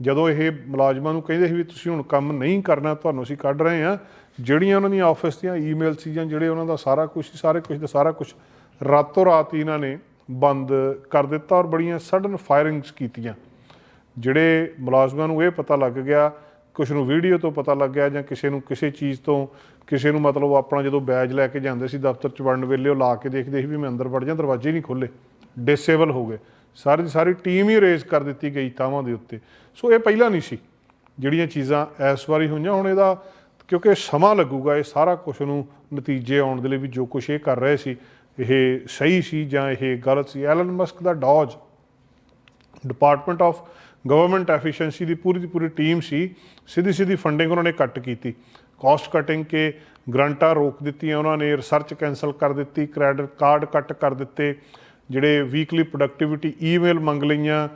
ਜਦੋਂ ਇਹ ਮੁਲਾਜ਼ਮਾਂ ਨੂੰ ਕਹਿੰਦੇ ਸੀ ਵੀ ਤੁਸੀਂ ਹੁਣ ਕੰਮ ਨਹੀਂ ਕਰਨਾ, ਤੁਹਾਨੂੰ ਅਸੀਂ ਕੱਢ ਰਹੇ ਹਾਂ, ਜਿਹੜੀਆਂ ਉਹਨਾਂ ਦੀਆਂ ਆਫਿਸ ਦੀਆਂ ਈਮੇਲ ਸੀ ਜਾਂ ਜਿਹੜੇ ਉਹਨਾਂ ਦਾ ਸਾਰਾ ਕੁਝ ਸੀ, ਸਾਰੇ ਕੁਝ ਦਾ ਸਾਰਾ ਕੁਝ ਰਾਤੋਂ ਰਾਤ ਹੀ ਇਹਨਾਂ ਨੇ ਬੰਦ ਕਰ ਦਿੱਤਾ ਔਰ ਬੜੀਆਂ ਸਡਨ ਫਾਇਰਿੰਗਸ ਕੀਤੀਆਂ। ਜਿਹੜੇ ਮੁਲਾਜ਼ਮਾਂ ਨੂੰ ਇਹ ਪਤਾ ਲੱਗ ਗਿਆ ਕੁਝ ਨੂੰ ਵੀਡੀਓ ਤੋਂ ਪਤਾ ਲੱਗ ਗਿਆ ਜਾਂ ਕਿਸੇ ਨੂੰ ਕਿਸੇ ਚੀਜ਼ ਤੋਂ, ਕਿਸੇ ਨੂੰ ਮਤਲਬ ਆਪਣਾ ਜਦੋਂ ਬੈਜ ਲੈ ਕੇ ਜਾਂਦੇ ਸੀ ਦਫ਼ਤਰ ਚ ਵੜਨ ਵੇਲੇ ਉਹ ਲਾ ਕੇ ਦੇਖਦੇ ਸੀ ਵੀ ਮੈਂ ਅੰਦਰ ਵੜ ਜਾਂ ਦਰਵਾਜ਼ੇ ਨਹੀਂ ਖੁੱਲੇ ਡਿਸੇਬਲ ਹੋ ਗਏ। ਸਾਰੀ ਦੀ ਸਾਰੀ ਟੀਮ ਹੀ ਰੇਜ਼ ਕਰ ਦਿੱਤੀ ਗਈ ਥਾਵਾਂ ਦੇ ਉੱਤੇ। ਸੋ ਇਹ ਪਹਿਲਾਂ ਨਹੀਂ ਸੀ। ਜਿਹੜੀਆਂ ਚੀਜ਼ਾਂ ਇਸ ਵਾਰੀ ਹੋਈਆਂ, ਹੁਣ ਇਹਦਾ ਕਿਉਂਕਿ ਸਮਾਂ ਲੱਗੂਗਾ, ਇਹ ਸਾਰਾ ਕੁਝ ਨੂੰ ਨਤੀਜੇ ਆਉਣ ਦੇ ਲਈ ਵੀ ਜੋ ਕੁਝ ਇਹ ਕਰ ਰਹੇ ਸੀ, ਇਹ ਸਹੀ ਸੀ ਜਾਂ ਇਹ ਗਲਤ ਸੀ? Elon Musk the DOGE department of government efficiency ਦੀ ਪੂਰੀ ਦੀ ਪੂਰੀ ਟੀਮ ਸੀ। ਸਿੱਧੀ ਸਿੱਧੀ ਫੰਡਿੰਗ ਉਹਨਾਂ ਨੇ ਕੱਟ ਕੀਤੀ। ਕਾਸਟ ਕਟਿੰਗ ਕੇ ਗ੍ਰਾਂਟਾਂ ਰੋਕ ਦਿੱਤੀਆਂ ਉਹਨਾਂ ਨੇ ਰਿਸਰਚ ਕੈਨਸਲ ਕਰ ਦਿੱਤੀ ਕ੍ਰੈਡਿਟ ਕਾਰਡ ਕੱਟ ਕਰ ਦਿੱਤੇ। ਜਿਹੜੇ ਵੀਕਲੀ ਪ੍ਰੋਡਕਟਿਵਿਟੀ ਈਮੇਲ ਮੰਗ ਲਈਆਂ,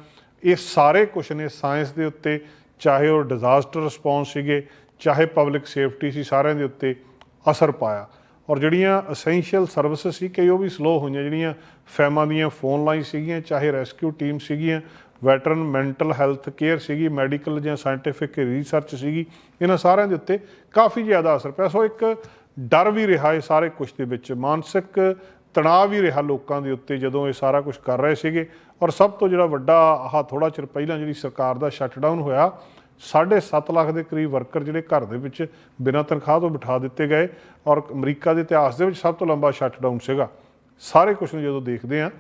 ਇਹ ਸਾਰੇ ਕੁਝ ਨੇ ਸਾਇੰਸ ਦੇ ਉੱਤੇ, ਚਾਹੇ ਉਹ ਡਿਜ਼ਾਸਟਰ ਰਿਸਪੌਂਸ ਸੀਗੇ, ਚਾਹੇ ਪਬਲਿਕ ਸੇਫਟੀ ਸੀ, ਸਾਰਿਆਂ ਦੇ ਉੱਤੇ ਅਸਰ ਪਾਇਆ। ਔਰ ਜਿਹੜੀਆਂ ਅਸੈਂਸ਼ੀਅਲ ਸਰਵਿਸਿਜ਼ ਸੀ ਕਈ ਉਹ ਵੀ ਸਲੋ ਹੋਈਆਂ, ਜਿਹੜੀਆਂ ਫੈਮਾਂ ਦੀਆਂ ਫੋਨ ਲਾਈਨ ਸੀਗੀਆਂ, ਚਾਹੇ ਰੈਸਕਿਊ ਟੀਮ ਸੀਗੀਆਂ ਵੈਟਰਨ ਮੈਂਟਲ ਹੈਲਥ ਕੇਅਰ ਸੀਗੀ ਮੈਡੀਕਲ ਜਾਂ ਸਾਇੰਟੀਫਿਕ ਰਿਸਰਚ ਸੀਗੀ, ਇਹਨਾਂ ਸਾਰਿਆਂ ਦੇ ਉੱਤੇ ਕਾਫੀ ਜ਼ਿਆਦਾ ਅਸਰ ਪਿਆ। ਸੋ ਇੱਕ ਡਰ ਵੀ ਰਿਹਾ ਇਹ ਸਾਰੇ ਕੁਝ ਦੇ ਵਿੱਚ। ਮਾਨਸਿਕ ਤਣਾਅ ਵੀ ਰਿਹਾ ਲੋਕਾਂ ਦੇ ਉੱਤੇ ਜਦੋਂ ਇਹ ਸਾਰਾ ਕੁਝ ਕਰ ਰਹੇ ਸੀਗੇ। ਔਰ ਸਭ ਤੋਂ ਜਿਹੜਾ ਵੱਡਾ ਆਹ ਥੋੜਾ ਚਿਰ ਪਹਿਲਾਂ ਜਿਹੜੀ ਸਰਕਾਰ ਦਾ ਸ਼ਟਡਾਊਨ ਹੋਇਆ 7.5 ਲੱਖ ਦੇ ਕਰੀਬ ਵਰਕਰ ਜਿਹੜੇ ਘਰ ਦੇ ਵਿੱਚ ਬਿਨਾਂ ਤਨਖਾਹ ਤੋਂ ਬਿਠਾ ਦਿੱਤੇ ਗਏ ਔਰ ਅਮਰੀਕਾ ਦੇ ਇਤਿਹਾਸ ਦੇ ਵਿੱਚ ਸਭ ਤੋਂ ਲੰਬਾ ਸ਼ਟਡਾਊਨ ਸੀਗਾ। ਸਾਰੇ ਕੁਝ ਨੂੰ ਜਦੋਂ ਦੇਖਦੇ ਆ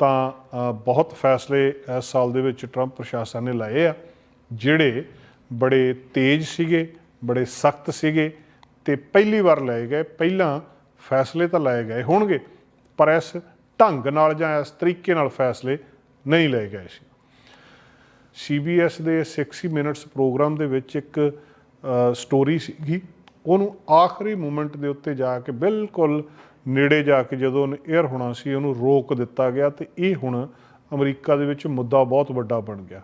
ਤਾਂ ਬਹੁਤ ਫੈਸਲੇ ਇਸ ਸਾਲ ਦੇ ਵਿੱਚ ਟਰੰਪ ਪ੍ਰਸ਼ਾਸਨ ਨੇ ਲਾਏ ਆ, ਜਿਹੜੇ ਬੜੇ ਤੇਜ਼ ਸੀਗੇ, ਬੜੇ ਸਖਤ ਸੀਗੇ ਤੇ ਪਹਿਲੀ ਵਾਰ ਲਏ ਗਏ। ਪਹਿਲਾਂ ਫੈਸਲੇ ਤਾਂ ਲਾਏ ਗਏ ਹੋਣਗੇ ਪਰ ਇਸ ਢੰਗ ਨਾਲ ਜਾਂ ਇਸ ਤਰੀਕੇ ਨਾਲ ਫੈਸਲੇ ਨਹੀਂ ਲਏ ਗਏ ਸੀ। CBS ਦੇ 60 ਮਿੰਟਸ ਪ੍ਰੋਗਰਾਮ ਦੇ ਵਿੱਚ ਇੱਕ ਸਟੋਰੀ ਸੀਗੀ। ਉਹਨੂੰ ਆਖਰੀ ਮੂਮੈਂਟ ਦੇ ਉੱਤੇ ਜਾ ਕੇ ਬਿਲਕੁਲ ਨੇੜੇ ਜਾ ਕੇ ਜਦੋਂ ਉਹਨੇ 에ਅਰ ਹੋਣਾ ਸੀ, ਉਹਨੂੰ ਰੋਕ ਦਿੱਤਾ ਗਿਆ ਤੇ ਇਹ ਹੁਣ ਅਮਰੀਕਾ ਦੇ ਵਿੱਚ ਮੁੱਦਾ ਬਹੁਤ ਵੱਡਾ ਬਣ ਗਿਆ।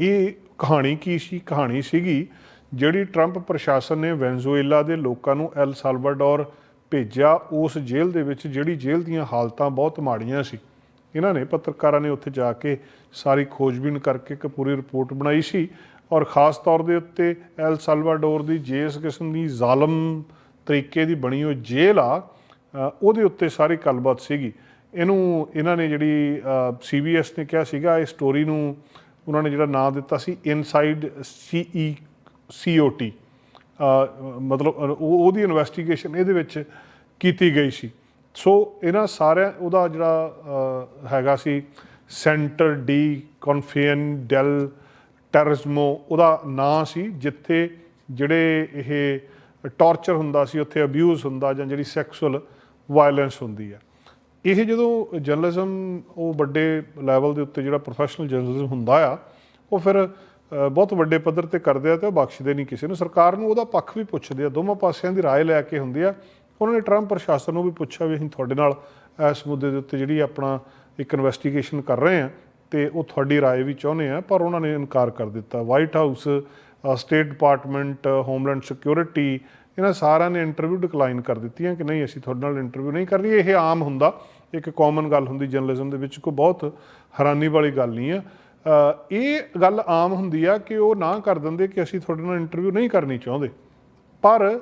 ਇਹ ਕਹਾਣੀ ਕੀ ਸੀ? ਕਹਾਣੀ ਸੀਗੀ ਜਿਹੜੀ ਟਰੰਪ ਪ੍ਰਸ਼ਾਸਨ ਨੇ ਵੈਨਜ਼ੂਏਲਾ ਦੇ ਲੋਕਾਂ ਨੂੰ ਐਲ ਸਾਲਵਾਡੋਰ ਭੇਜਿਆ ਉਸ ਜੇਲ੍ਹ ਦੇ ਵਿੱਚ, ਜਿਹੜੀ ਜੇਲ੍ਹ ਦੀਆਂ ਹਾਲਤਾਂ ਬਹੁਤ ਮਾੜੀਆਂ ਸੀ। ਇਹਨਾਂ ਨੇ ਪੱਤਰਕਾਰਾਂ ਨੇ ਉੱਥੇ ਜਾ ਕੇ ਸਾਰੀ ਖੋਜਬੀਨ ਕਰਕੇ ਇੱਕ ਪੂਰੀ ਰਿਪੋਰਟ ਬਣਾਈ ਸੀ ਔਰ ਖਾਸ ਤੌਰ ਦੇ ਉੱਤੇ ਐਲ ਸਾਲਵਾਡੋਰ ਦੀ ਜਿਸ ਕਿਸਮ ਦੀ ਜ਼ਾਲਮ ਤਰੀਕੇ ਦੀ ਬਣੀ ਉਹ ਜੇਲ੍ਹ ਆ ਉਹਦੇ ਉੱਤੇ ਸਾਰੀ ਗੱਲਬਾਤ ਸੀਗੀ। ਇਹਨੂੰ, ਇਹਨਾਂ ਨੇ ਜਿਹੜੀ ਸੀਬੀਐਸ ਨੇ ਕਿਹਾ ਸੀਗਾ, ਇਹ ਸਟੋਰੀ ਨੂੰ ਉਹਨਾਂ ਨੇ ਜਿਹੜਾ ਨਾਮ ਦਿੱਤਾ ਸੀ ਇਨਸਾਈਡ ਸੀਈ ਸੀਓਟੀ ਮਤਲਬ ਉਹ ਉਹਦੀ ਇਨਵੈਸਟੀਗੇਸ਼ਨ ਇਹਦੇ ਵਿੱਚ ਕੀਤੀ ਗਈ ਸੀ। ਸੋ ਇਹਨਾਂ ਸਾਰਿਆਂ ਉਹਦਾ ਜਿਹੜਾ ਹੈਗਾ ਸੀ ਸੈਂਟਰ ਡੀ ਕਨਫੀਨ ਡੈਲ ਟੈਰਰਿਜ਼ਮੋ ਉਹਦਾ ਨਾਂ ਸੀ, ਜਿੱਥੇ ਜਿਹੜੇ ਇਹ ਟਾਰਚਰ ਹੁੰਦਾ ਸੀ, ਉੱਥੇ ਅਬਿਊਜ਼ ਹੁੰਦਾ ਜਾਂ ਜਿਹੜੀ ਸੈਕਸੁਅਲ ਵਾਇਲੈਂਸ ਹੁੰਦੀ ਹੈ। ਇਹ ਜਦੋਂ ਜਰਨਲਿਜ਼ਮ ਉਹ ਵੱਡੇ ਲੈਵਲ ਦੇ ਉੱਤੇ ਜਿਹੜਾ ਪ੍ਰੋਫੈਸ਼ਨਲ ਜਰਨਲਿਜ਼ਮ ਹੁੰਦਾ ਆ, ਉਹ ਫਿਰ ਬਹੁਤ ਵੱਡੇ ਪੱਧਰ ਤੇ ਕਰਦੇ ਆ ਤੇ ਉਹ ਬਖਸ਼ਦੇ ਨਹੀਂ ਕਿਸੇ ਨੂੰ ਸਰਕਾਰ ਨੂੰ ਉਹਦਾ ਪੱਖ ਵੀ ਪੁੱਛਦੇ ਆ ਦੋਵਾਂ ਪਾਸਿਆਂ ਦੀ رائے ਲੈ ਕੇ ਹੁੰਦੀ ਆ ਉਹਨਾਂ ਨੇ ਟਰੰਪ ਪ੍ਰਸ਼ਾਸਨ ਨੂੰ ਵੀ ਪੁੱਛਿਆ ਵੀ ਅਸੀਂ ਤੁਹਾਡੇ ਨਾਲ ਇਸ ਮੁੱਦੇ ਦੇ ਉੱਤੇ ਜਿਹੜੀ ਆਪਣਾ ਇੱਕ ਇਨਵੈਸਟੀਗੇਸ਼ਨ ਕਰ ਰਹੇ ਆ ਤੇ ਉਹ ਤੁਹਾਡੀ رائے ਵੀ ਚਾਹੁੰਦੇ ਆ ਪਰ ਉਹਨਾਂ ਨੇ ਇਨਕਾਰ ਕਰ ਦਿੱਤਾ White House State Department Homeland Security ਇਹਨਾਂ ਸਾਰਿਆਂ ਨੇ ਇੰਟਰਵਿਊ ਡਿਕਲਾਈਨ ਕਰ ਦਿੱਤੀਆਂ ਕਿ ਨਹੀਂ ਅਸੀਂ ਤੁਹਾਡੇ ਨਾਲ ਇੰਟਰਵਿਊ ਨਹੀਂ ਕਰਨੀ ਇਹ ਆਮ ਹੁੰਦਾ ਇੱਕ ਕਾਮਨ ਗੱਲ ਹੁੰਦੀ ਜਰਨਲਿਜ਼ਮ ਦੇ ਵਿੱਚ ਕੋਈ ਬਹੁਤ ਹੈਰਾਨੀ ਵਾਲੀ ਗੱਲ ਨਹੀਂ ਆ ਅ, ਇਹ ਗੱਲ ਆਮ ਹੁੰਦੀ ਆ ਕਿ ਉਹ ਨਾ ਕਰ ਦਿੰਦੇ ਕਿ ਅਸੀਂ ਤੁਹਾਡੇ ਨਾਲ ਇੰਟਰਵਿਊ ਨਹੀਂ ਕਰਨੀ ਚਾਹੁੰਦੇ। ਪਰ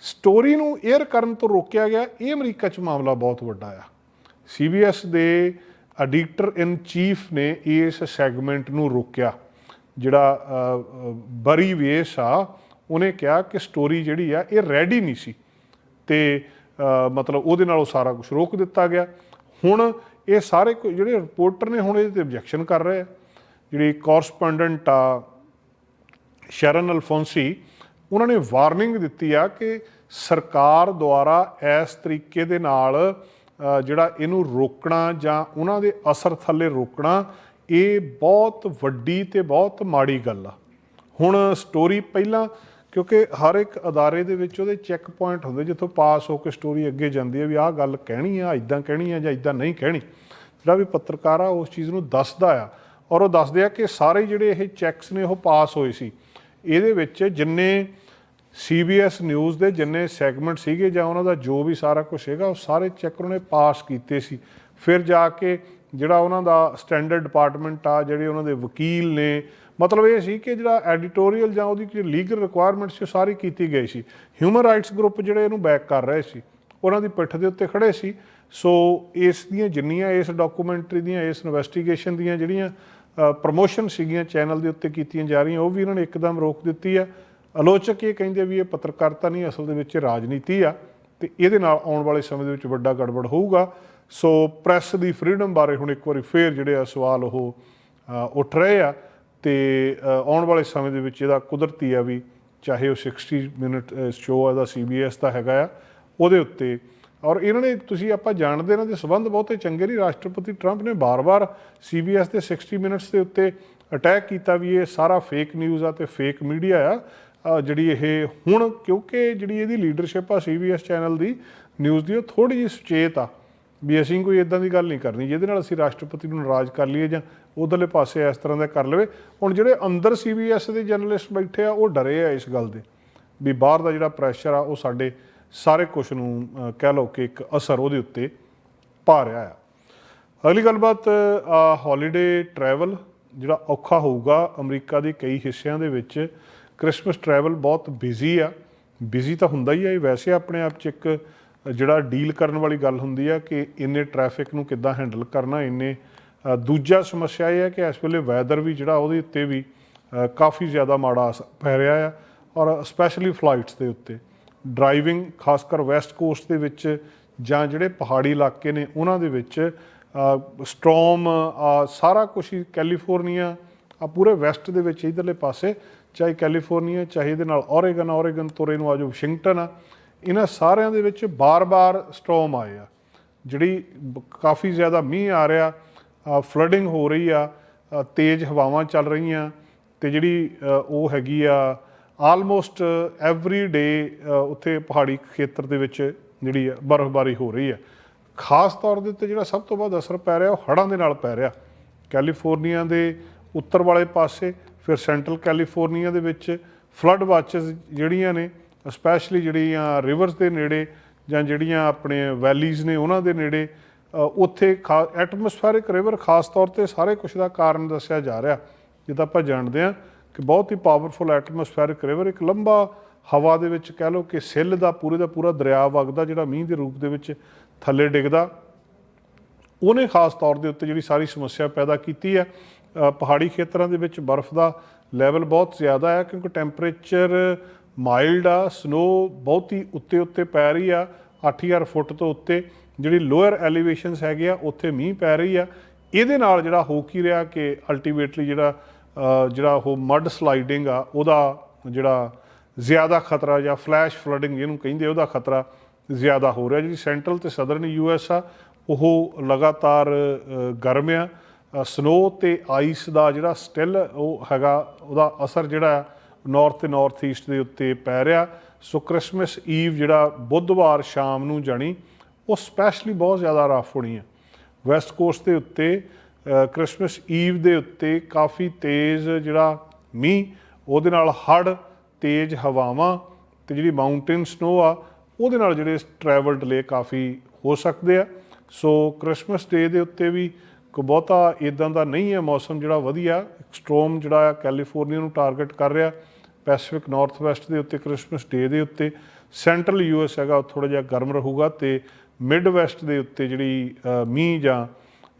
ਸਟੋਰੀ ਨੂੰ 에ਅਰ ਕਰਨ ਤੋਂ ਰੋਕਿਆ ਗਿਆ, ਇਹ ਅਮਰੀਕਾ 'ਚ ਮਾਮਲਾ ਬਹੁਤ ਵੱਡਾ ਆ। ਸੀਬੀਐਸ ਦੇ ਐਡੀਟਰ ਇਨ ਚੀਫ ਨੇ ਇਸ ਸੈਗਮੈਂਟ ਨੂੰ ਰੋਕਿਆ, ਜਿਹੜਾ ਬਰੀ ਵੇਸ ਆ, ਉਹਨੇ ਕਿਹਾ ਕਿ ਸਟੋਰੀ ਜਿਹੜੀ ਆ, ਇਹ ਰੈਡੀ ਨਹੀਂ ਸੀ। ਤੇ ਮਤਲਬ ਉਹਦੇ ਨਾਲ ਉਹ ਸਾਰਾ ਕੁਝ ਰੋਕ ਦਿੱਤਾ ਗਿਆ। ਹੁਣ ਇਹ ਸਾਰੇ ਕੋ- ਜਿਹੜੇ ਰਿਪੋਰਟਰ ਨੇ, ਹੁਣ ਇਹਦੇ ਤੇ ਆਬਜੈਕਸ਼ਨ ਕਰ ਰਹੇ ਆ। ਜਿਹੜੀ ਕੋਰਸਪੋਂਡੈਂਟ ਆ, ਸ਼ਰਨ ਅਲਫੋਂਸੀ, ਉਹਨਾਂ ਨੇ ਵਾਰਨਿੰਗ ਦਿੱਤੀ ਆ ਕਿ ਸਰਕਾਰ ਦੁਆਰਾ ਇਸ ਤਰੀਕੇ ਦੇ ਨਾਲ ਜਿਹੜਾ ਇਹਨੂੰ ਰੋਕਣਾ ਜਾਂ ਉਹਨਾਂ ਦੇ ਅਸਰ ਥੱਲੇ ਰੋਕਣਾ, ਇਹ ਬਹੁਤ ਵੱਡੀ ਤੇ ਬਹੁਤ ਮਾੜੀ ਗੱਲ ਆ। ਹੁਣ ਸਟੋਰੀ ਪਹਿਲਾਂ, ਕਿਉਂਕਿ ਹਰ ਇੱਕ ਅਦਾਰੇ ਦੇ ਵਿੱਚ ਉਹਦੇ ਚੈੱਕ ਪੁਆਇੰਟ ਹੁੰਦੇ, ਜਿੱਥੋਂ ਪਾਸ ਹੋ ਕੇ ਸਟੋਰੀ ਅੱਗੇ ਜਾਂਦੀ ਹੈ ਵੀ ਆਹ ਗੱਲ ਕਹਿਣੀ ਆ ਇਦਾਂ ਕਹਿਣੀ ਆ ਜਾਂ ਇਦਾਂ ਨਹੀਂ ਕਹਿਣੀ। ਜਿਹੜਾ ਵੀ ਪੱਤਰਕਾਰ ਆ, ਉਸ ਚੀਜ਼ ਨੂੰ ਦੱਸਦਾ ਆ। ਔਰ ਉਹ ਦੱਸਦੇ ਆ ਕਿ ਸਾਰੇ ਜਿਹੜੇ ਇਹ ਚੈੱਕਸ ਨੇ ਉਹ ਪਾਸ ਹੋਏ ਸੀ। ਇਹਦੇ ਵਿੱਚ ਜਿੰਨੇ ਸੀਬੀਐਸ ਨਿਊਜ਼ ਦੇ ਜਿੰਨੇ ਸੈਗਮੈਂਟ ਸੀਗੇ ਜਾਂ ਉਹਨਾਂ ਦਾ ਜੋ ਵੀ ਸਾਰਾ ਕੁਝ ਹੈਗਾ, ਉਹ ਸਾਰੇ ਚੈੱਕ ਉਹਨੇ ਪਾਸ ਕੀਤੇ ਸੀ। ਫਿਰ ਜਾ ਕੇ ਜਿਹੜਾ ਉਹਨਾਂ ਦਾ ਸਟੈਂਡਰਡ ਡਿਪਾਰਟਮੈਂਟ ਆ, ਜਿਹੜੇ ਉਹਨਾਂ ਦੇ ਵਕੀਲ ਨੇ, ਮਤਲਬ ਇਹ ਸੀ ਕਿ ਜਿਹੜਾ ਐਡੀਟੋਰੀਅਲ ਜਾਂ ਉਹਦੀ ਜਿਹੜੀ ਲੀਗਲ ਰਿਕੁਆਇਰਮੈਂਟਸ ਸੀ, ਉਹ ਸਾਰੀ ਕੀਤੀ ਗਈ ਸੀ। ਹਿਊਮਨ ਰਾਈਟਸ ਗਰੁੱਪ ਜਿਹੜੇ ਇਹਨੂੰ ਬੈਕ ਕਰ ਰਹੇ ਸੀ, ਉਹਨਾਂ ਦੀ ਪਿੱਠ ਦੇ ਉੱਤੇ ਖੜੇ ਸੀ। ਸੋ ਇਸ ਦੀਆਂ ਜਿੰਨੀਆਂ ਇਸ ਡਾਕੂਮੈਂਟਰੀ ਦੀਆਂ, ਇਸ ਇਨਵੈਸਟੀਗੇਸ਼ਨ ਦੀਆਂ ਜਿਹੜੀਆਂ ਪ੍ਰੋਮੋਸ਼ਨ ਸੀਗੀਆਂ ਚੈਨਲ ਦੇ ਉੱਤੇ ਕੀਤੀਆਂ ਜਾ ਰਹੀਆਂ, ਉਹ ਵੀ ਇਹਨਾਂ ਨੇ ਇੱਕਦਮ ਰੋਕ ਦਿੱਤੀ ਆ। ਆਲੋਚਕ ਇਹ ਕਹਿੰਦੇ ਵੀ ਇਹ ਪੱਤਰਕਾਰਤਾ ਨਹੀਂ, ਅਸਲ ਦੇ ਵਿੱਚ ਰਾਜਨੀਤੀ ਆ ਤੇ ਇਹਦੇ ਨਾਲ ਆਉਣ ਵਾਲੇ ਸਮੇਂ ਦੇ ਵਿੱਚ ਵੱਡਾ ਗੜਬੜ ਹੋਊਗਾ। ਸੋ ਪ੍ਰੈਸ ਦੀ ਫਰੀडम ਬਾਰੇ ਹੁਣ ਇੱਕ ਵਾਰੀ ਫੇਰ ਜਿਹੜੇ ਆ ਸਵਾਲ ਉਹ ਉੱਠ ਰਹੇ ਆ ਤੇ ਆਉਣ ਵਾਲੇ ਸਮੇਂ ਦੇ ਵਿੱਚ ਇਹਦਾ ਕੁਦਰਤੀ ਆ ਵੀ ਚਾਹੇ ਉਹ 60 ਮਿੰਟ ਸ਼ੋਅ ਆ ਦਾ CBS ਦਾ ਹੈਗਾ ਆ, ਉਹਦੇ ਉੱਤੇ ਔਰ ਇਹਨਾਂ ਨੇ, ਤੁਸੀਂ ਆਪਾਂ ਜਾਣਦੇ ਇਹਨਾਂ ਦੇ ਸਬੰਧ ਬਹੁਤੇ ਚੰਗੇ ਨਹੀਂ ਰਾਸ਼ਟਰਪਤੀ ਟਰੰਪ ਨੇ ਬਾਰ-ਬਾਰ CBS ਦੇ 60 ਮਿੰਟਸ ਦੇ ਉੱਤੇ ਅਟੈਕ ਕੀਤਾ ਵੀ ਇਹ ਸਾਰਾ ਫੇਕ ਨਿਊਜ਼ ਆ ਤੇ ਫੇਕ ਮੀਡੀਆ ਆ ਜਿਹੜੀ ਇਹ ਹੁਣ, ਕਿਉਂਕਿ ਜਿਹੜੀ ਇਹਦੀ ਲੀਡਰਸ਼ਿਪ ਆ CBS ਚੈਨਲ ਦੀ ਨਿਊਜ਼ ਦੀ, ਉਹ ਥੋੜੀ ਜਿਹੀ ਸੁਚੇਤ ਆ ਵੀ ਅਸੀਂ ਕੋਈ ਇਦਾਂ ਦੀ ਗੱਲ ਨਹੀਂ ਕਰਨੀ। ਜਿਹਦੇ ਨਾਲ ਅਸੀਂ ਰਾਸ਼ਟਰਪਤੀ ਨੂੰ ਨਾਰਾਜ਼ ਕਰ ਲਈਏ ਜਾਂ ਉਧਰਲੇ ਪਾਸੇ ਇਸ ਤਰ੍ਹਾਂ ਦਾ ਕਰ ਲਵੇ। ਹੁਣ ਜਿਹੜੇ ਅੰਦਰ CBS ਦੇ ਜਰਨਲਿਸਟ ਬੈਠੇ ਆ, ਉਹ ਡਰੇ ਆ ਇਸ ਗੱਲ ਦੇ ਵੀ ਬਾਹਰ ਦਾ ਜਿਹੜਾ ਪ੍ਰੈਸ਼ਰ ਆ, ਉਹ ਸਾਡੇ ਸਾਰੇ ਕੁਝ ਨੂੰ ਕਹਿ ਲਓ ਕਿ ਇੱਕ ਅਸਰ ਉਹਦੇ ਉੱਤੇ ਪਾ ਰਿਹਾ ਆ। ਅਗਲੀ ਗੱਲਬਾਤ ਹੌਲੀਡੇ ਟਰੈਵਲ ਜਿਹੜਾ ਔਖਾ ਹੋਊਗਾ ਅਮਰੀਕਾ ਦੇ ਕਈ ਹਿੱਸਿਆਂ ਦੇ ਵਿੱਚ। ਕ੍ਰਿਸਮਸ ਟਰੈਵਲ ਬਹੁਤ ਬਿਜ਼ੀ ਆ। ਬਿਜ਼ੀ ਤਾਂ ਹੁੰਦਾ ਹੀ ਆ, ਇਹ ਵੈਸੇ ਆਪਣੇ ਆਪ ਚ ਇੱਕ ਜਿਹੜਾ ਡੀਲ ਕਰਨ ਵਾਲੀ ਗੱਲ ਹੁੰਦੀ ਆ ਕਿ ਇੰਨੇ ਟ੍ਰੈਫਿਕ ਨੂੰ ਕਿੱਦਾਂ ਹੈਂਡਲ ਕਰਨਾ, ਇੰਨੇ ਦੂਜਾ ਸਮੱਸਿਆ ਇਹ ਹੈ ਕਿ ਇਸ ਵੇਲੇ ਵੈਦਰ ਵੀ ਜਿਹੜਾ ਉਹਦੇ ਉੱਤੇ ਵੀ ਕਾਫੀ ਜ਼ਿਆਦਾ ਮਾੜਾ ਅਸਰ ਪੈ ਰਿਹਾ ਆ ਔਰ ਸਪੈਸ਼ਲੀ ਫਲਾਈਟਸ ਦੇ ਉੱਤੇ। ਡਰਾਈਵਿੰਗ ਖਾਸ ਕਰ ਵੈਸਟ ਕੋਸਟ ਦੇ ਵਿੱਚ ਜਾਂ ਜਿਹੜੇ ਪਹਾੜੀ ਇਲਾਕੇ ਨੇ, ਉਹਨਾਂ ਦੇ ਵਿੱਚ ਸਟ੍ਰੋਮ ਸਾਰਾ ਕੁਝ ਹੀ ਕੈਲੀਫੋਰਨੀਆ ਆ ਪੂਰੇ ਵੈਸਟ ਦੇ ਵਿੱਚ ਇਧਰਲੇ ਪਾਸੇ, ਚਾਹੇ ਕੈਲੀਫੋਰਨੀਆ ਚਾਹੇ ਇਹਦੇ ਨਾਲ ਓਰੇਗਨ ਓਰੇਗਨ ਤੋਰੇ ਨੂੰ ਆ ਜੋ ਵਾਸ਼ਿੰਗਟਨ ਆ, ਇਹਨਾਂ ਸਾਰਿਆਂ ਦੇ ਵਿੱਚ ਬਾਰ-ਬਾਰ ਸਟਰੋਮ ਆਏ ਆ। ਜਿਹੜੀ ਕਾਫੀ ਜ਼ਿਆਦਾ ਮੀਂਹ ਆ ਰਿਹਾ ਫਲੱਡਿੰਗ ਹੋ ਰਹੀ ਆ ਤੇਜ਼ ਹਵਾਵਾਂ ਚੱਲ ਰਹੀਆਂ, ਤੇ ਜਿਹੜੀ ਉਹ ਹੈਗੀ ਆ ਆਲਮੋਸਟ ਐਵਰੀ ਡੇ ਉੱਥੇ ਪਹਾੜੀ ਖੇਤਰ ਦੇ ਵਿੱਚ ਜਿਹੜੀ ਹੈ ਬਰਫ਼ਬਾਰੀ ਹੋ ਰਹੀ ਹੈ। ਖਾਸ ਤੌਰ ਦੇ ਉੱਤੇ ਜਿਹੜਾ ਸਭ ਤੋਂ ਵੱਧ ਅਸਰ ਪੈ ਰਿਹਾ ਉਹ ਹੜ੍ਹਾਂ ਦੇ ਨਾਲ ਪੈ ਰਿਹਾ। ਕੈਲੀਫੋਰਨੀਆ ਦੇ ਉੱਤਰ ਵਾਲੇ ਪਾਸੇ ਫਿਰ ਸੈਂਟਰਲ ਕੈਲੀਫੋਰਨੀਆ ਦੇ ਵਿੱਚ ਫਲੱਡ ਵਾਚਸ ਜਿਹੜੀਆਂ ਨੇ ਸਪੈਸ਼ਲੀ ਜਿਹੜੀਆਂ ਰਿਵਰਸ ਦੇ ਨੇੜੇ ਜਾਂ ਜਿਹੜੀਆਂ ਆਪਣੇ ਵੈਲੀਜ਼ ਨੇ ਉਹਨਾਂ ਦੇ ਨੇੜੇ ਅ, ਉੱਥੇ ਐਟਮੋਸਫੈਰਿਕ ਰਿਵਰ ਖਾਸ ਤੌਰ ਤੇ ਸਾਰੇ ਕੁਝ ਦਾ ਕਾਰਨ ਦੱਸਿਆ ਜਾ ਰਿਹਾ। ਜਿੱਦਾਂ ਆਪਾਂ ਜਾਣਦੇ ਹਾਂ ਕਿ ਬਹੁਤ ਹੀ ਪਾਵਰਫੁਲ ਐਟਮੋਸਫੈਰਿਕ ਰਿਵਰ ਇੱਕ ਲੰਬਾ ਹਵਾ ਦੇ ਵਿੱਚ ਕਹਿ ਲਓ ਕਿ ਸਿੱਲ ਦਾ ਪੂਰੇ ਦਾ ਪੂਰਾ ਦਰਿਆ ਵਗਦਾ ਜਿਹੜਾ ਮੀਂਹ ਦੇ ਰੂਪ ਦੇ ਵਿੱਚ ਥੱਲੇ ਡਿੱਗਦਾ। ਉਹਨੇ ਖਾਸ ਤੌਰ ਦੇ ਉੱਤੇ ਜਿਹੜੀ ਸਾਰੀ ਸਮੱਸਿਆ ਪੈਦਾ ਕੀਤੀ ਹੈ ਪਹਾੜੀ ਖੇਤਰਾਂ ਦੇ ਵਿੱਚ ਬਰਫ਼ ਦਾ ਲੈਵਲ ਬਹੁਤ ਜ਼ਿਆਦਾ ਹੈ ਕਿਉਂਕਿ ਟੈਂਪਰੇਚਰ ਮਾਈਲਡ ਆ ਸਨੋ ਬਹੁਤ ਹੀ ਉੱਤੇ ਉੱਤੇ ਪੈ ਰਹੀ ਆ 8000 ਫੁੱਟ ਤੋਂ ਉੱਤੇ। ਜਿਹੜੀ ਲੋਅਰ ਐਲੀਵੇਸ਼ਨਸ ਹੈਗੇ ਆ, ਉੱਥੇ ਮੀਂਹ ਪੈ ਰਹੀ ਆ। ਇਹਦੇ ਨਾਲ ਜਿਹੜਾ ਹੋ ਕੀ ਰਿਹਾ ਕਿ ਅਲਟੀਮੇਟਲੀ ਜਿਹੜਾ ਜਿਹੜਾ ਉਹ ਮੱਡ ਸਲਾਈਡਿੰਗ ਆ, ਉਹਦਾ ਜਿਹੜਾ ਜ਼ਿਆਦਾ ਖਤਰਾ ਜਾਂ ਫਲੈਸ਼ ਫਲੱਡਿੰਗ ਜਿਹਨੂੰ ਕਹਿੰਦੇ ਉਹਦਾ ਖਤਰਾ ਜ਼ਿਆਦਾ ਹੋ ਰਿਹਾ। ਜਿਹੜੀ ਸੈਂਟਰਲ ਤੇ ਸਦਰਨ ਯੂਐਸ ਆ, ਉਹ ਲਗਾਤਾਰ ਗਰਮ ਆ। ਸਨੋ ਤੇ ਆਈਸ ਦਾ ਜਿਹੜਾ ਸਟਿਲ ਉਹ ਹੈਗਾ, ਉਹਦਾ ਅਸਰ ਜਿਹੜਾ ਨਾਰਥ ਤੇ ਨਾਰਥ ਈਸਟ ਦੇ ਉੱਤੇ ਪੈ ਰਿਹਾ। ਸੋ ਕ੍ਰਿਸਮਸ ਈਵ ਜਿਹੜਾ ਬੁੱਧਵਾਰ ਸ਼ਾਮ ਨੂੰ ਜਾਣੀ, ਉਹ ਸਪੈਸ਼ਲੀ ਬਹੁਤ ਜ਼ਿਆਦਾ ਰਫ ਹੋਣੀ ਹੈ ਵੈਸਟ ਕੋਸਟ ਦੇ ਉੱਤੇ ਕ੍ਰਿਸਮਸ ਈਵ ਦੇ ਉੱਤੇ ਕਾਫੀ ਤੇਜ਼ ਜਿਹੜਾ ਮੀਂਹ, ਉਹਦੇ ਨਾਲ ਹੜ੍ਹ, ਤੇਜ਼ ਹਵਾਵਾਂ ਤੇ ਜਿਹੜੀ ਮਾਊਂਟੇਨ ਸਨੋ ਆ, ਉਹਦੇ ਨਾਲ ਜਿਹੜੇ ਟਰੈਵਲ ਡਿਲੇ ਕਾਫੀ ਹੋ ਸਕਦੇ ਆ। ਸੋ ਕ੍ਰਿਸਮਸ ਡੇ ਦੇ ਉੱਤੇ ਵੀ ਕੋ ਬਹੁਤਾ ਇਦਾਂ ਦਾ ਨਹੀਂ ਹੈ, ਮੌਸਮ ਜਿਹੜਾ ਵਧੀਆ ਐਕਸਟ੍ਰੋਮ ਜਿਹੜਾ ਆ ਕੈਲੀਫੋਰਨੀਆ ਨੂੰ ਟਾਰਗੇਟ ਕਰ ਰਿਹਾ। ਪੈਸੀਫਿਕ ਨਾਰਥ ਵੈਸਟ ਦੇ ਉੱਤੇ ਕ੍ਰਿਸਮਸ ਡੇ ਦੇ ਉੱਤੇ ਸੈਂਟਰਲ ਯੂਐਸ ਹੈਗਾ, ਉਹ ਥੋੜਾ ਜਿਹਾ ਗਰਮ ਰਹੂਗਾ ਤੇ ਮਿਡ ਵੈਸਟ ਦੇ ਉੱਤੇ ਜਿਹੜੀ ਮੀਂਹ ਜਾਂ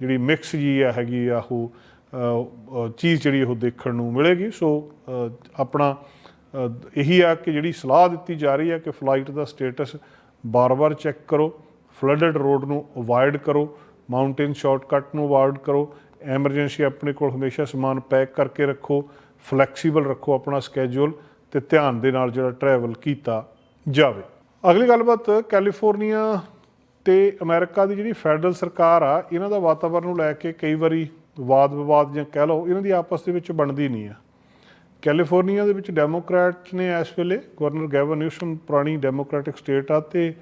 ਜਿਹੜੀ ਮਿਕਸ ਜੀ ਆ ਹੈਗੀ ਆ ਉਹ ਚੀਜ਼ ਜਿਹੜੀ ਉਹ ਦੇਖਣ ਨੂੰ ਮਿਲੇਗੀ। ਸੋ ਆਪਣਾ ਇਹੀ ਆ ਕਿ ਜਿਹੜੀ ਸਲਾਹ ਦਿੱਤੀ ਜਾ ਰਹੀ ਹੈ ਕਿ ਫਲਾਈਟ ਦਾ ਸਟੇਟਸ ਬਾਰ-ਬਾਰ ਚੈੱਕ ਕਰੋ ਫਲੱਡਡ ਰੋਡ ਨੂੰ ਅਵੋਇਡ ਕਰੋ ਮਾਊਂਟੇਨ ਸ਼ਾਰਟਕਟ ਨੂੰ ਅਵੋਇਡ ਕਰੋ ਐਮਰਜੈਂਸੀ ਆਪਣੇ ਕੋਲ ਹਮੇਸ਼ਾ ਸਮਾਨ ਪੈਕ ਕਰਕੇ ਰੱਖੋ ਫਲੈਕਸੀਬਲ ਰੱਖੋ ਆਪਣਾ ਸਕੇਜੂਲ ਤੇ ਧਿਆਨ ਦੇ ਨਾਲ ਜਿਹੜਾ ਟਰੈਵਲ ਕੀਤਾ ਜਾਵੇ। ਅਗਲੀ ਗੱਲਬਾਤ ਕੈਲੀਫੋਰਨੀਆ ਤੇ ਅਮਰੀਕਾ ਦੀ ਜਿਹੜੀ ਫੈਡਰਲ ਸਰਕਾਰ ਆ, ਇਹਨਾਂ ਦਾ ਵਾਤਾਵਰਣ ਨੂੰ ਲੈ ਕੇ ਕਈ ਵਾਰੀ ਵਾਦ ਵਿਵਾਦ ਜਾਂ ਕਹਿ ਲਓ, ਇਹਨਾਂ ਦੀ ਆਪਸ ਦੇ ਵਿੱਚ ਬਣਦੀ ਨਹੀਂ ਆ। ਕੈਲੀਫੋਰਨੀਆ ਦੇ ਵਿੱਚ ਡੈਮੋਕ੍ਰੈਟ ਨੇ ਇਸ ਵੇਲੇ, ਗਵਰਨਰ ਗੈਵਨ ਨਿਊਸਮ ਪੁਰਾਣੀ ਡੈਮੋਕ੍ਰੈਟਿਕ ਸਟੇਟ ਆ ਤੇ